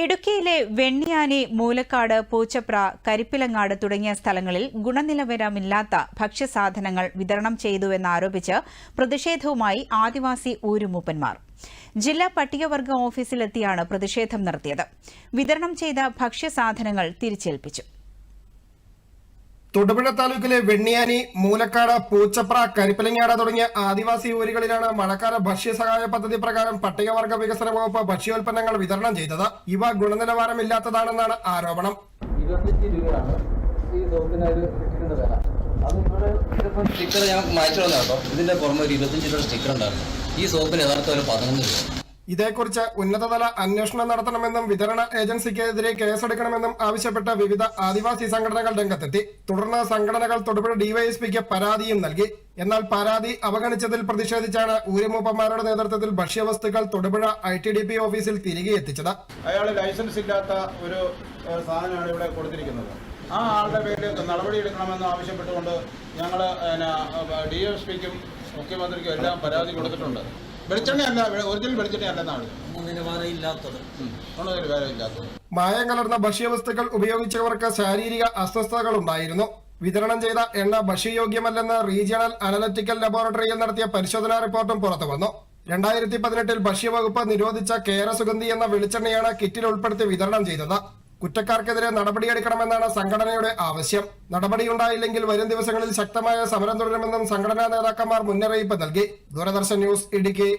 ഇടുക്കിയിലെ വെണ്ണിയാനി മൂലക്കാട് പൂച്ചപ്ര കരിപ്പിലങ്ങാട് തുടങ്ങിയ സ്ഥലങ്ങളിൽ ഗുണനിലവാരമില്ലാത്ത ഭക്ഷ്യസാധനങ്ങൾ വിതരണം ചെയ്തുവെന്നാരോപിച്ച് പ്രതിഷേധവുമായി ആദിവാസി ഊരുമൂപ്പന്മാർ. ജില്ലാ പട്ടികവർഗ ഓഫീസിലെത്തിയാണ് പ്രതിഷേധം നടത്തിയത്. വിതരണം ചെയ്ത ഭക്ഷ്യസാധനങ്ങൾ തിരിച്ചേൽപ്പിച്ചു. തൊടുപുഴ താലൂക്കിലെ വെണ്ണിയാനി മൂലക്കാട് പൂച്ചപ്ര കരിപ്പലങ്ങാട തുടങ്ങിയ ആദിവാസി ഊരുകളിലാണ് മഴക്കാല ഭക്ഷ്യസഹായ പദ്ധതി പ്രകാരം പട്ടികവർഗ വികസന വകുപ്പ് ഭക്ഷ്യോൽപ്പന്നങ്ങൾ വിതരണം ചെയ്തത്. ഇവ ഗുണനിലവാരമില്ലാത്തതാണെന്നാണ് ആരോപണം. ഇരുപത്തഞ്ച് രൂപയാണ് ഈ വില. സ്റ്റിക്കർ ഞാൻ മാറ്റി വന്ന കേട്ടോ ഇതിന്റെ പുറമെ ഒരു ഇരുപത്തഞ്ച് രൂപ സ്റ്റിക്കർ ഉണ്ടായിരുന്നു. ഈ സോപ്പിന് യഥാർത്ഥ ഒരു പതിനൊന്ന് രൂപ. ഇതേക്കുറിച്ച് ഉന്നതതല അന്വേഷണം നടത്തണമെന്നും വിതരണ ഏജൻസിക്കെതിരെ കേസെടുക്കണമെന്നും ആവശ്യപ്പെട്ട വിവിധ ആദിവാസി സംഘടനകൾ രംഗത്തെത്തി. തുടർന്ന് സംഘടനകൾ തൊടുപുഴ ഡിവൈഎസ്പിക്ക് പരാതിയും നൽകി. എന്നാൽ പരാതി അവഗണിച്ചതിൽ പ്രതിഷേധിച്ചാണ് ഊരുമൂപ്പന്മാരുടെ നേതൃത്വത്തിൽ ഭക്ഷ്യവസ്തുക്കൾ Thodupuzha I T D P ഓഫീസിൽ തിരികെ എത്തിച്ചത്. അയാൾ ലൈസൻസ് ഇല്ലാത്ത ഒരു സാധനമാണ് ഇവിടെ കൊടുത്തിരിക്കുന്നത്. ആ ആളുടെ പേരിൽ നടപടി എടുക്കണമെന്ന് ആവശ്യപ്പെട്ടുകൊണ്ട് ഞങ്ങൾ ഡി എസ് പിക്കും മുഖ്യമന്ത്രിക്കും എല്ലാം പരാതി കൊടുത്തിട്ടുണ്ട്. വെളിച്ചെണ്ണയല്ല ഒറിജിനൽ വെളിച്ചെണ്ണയല്ലെന്നാണ് മായം കലർന്ന ഭക്ഷ്യവസ്തുക്കൾ ഉപയോഗിച്ചവർക്ക് ശാരീരിക അസ്വസ്ഥതകൾ ഉണ്ടായിരുന്നു വിതരണം ചെയ്ത എണ്ണ ഭക്ഷ്യയോഗ്യമല്ലെന്ന് റീജിയണൽ അനലറ്റിക്കൽ ലബോറട്ടറിയിൽ നടത്തിയ പരിശോധനാ റിപ്പോർട്ടും പുറത്തു വന്നു. രണ്ടായിരത്തി പതിനെട്ടിൽ ഭക്ഷ്യവകുപ്പ് നിരോധിച്ച കേരസുഗന്ധി എന്ന വെളിച്ചെണ്ണയാണ് കിറ്റിൽ ഉൾപ്പെടുത്തി വിതരണം ചെയ്തത്. കുറ്റക്കാർക്കെതിരെ നടപടിയെടുക്കണമെന്നാണ് സംഘടനയുടെ ആവശ്യം. നടപടിയുണ്ടായില്ലെങ്കിൽ വരും ദിവസങ്ങളിൽ ശക്തമായ സമരം തുടരുമെന്നും സംഘടനാ നേതാക്കന്മാർ മുന്നറിയിപ്പ് നൽകി. ദൂരദർശൻ ന്യൂസ് ഇടുക്കി.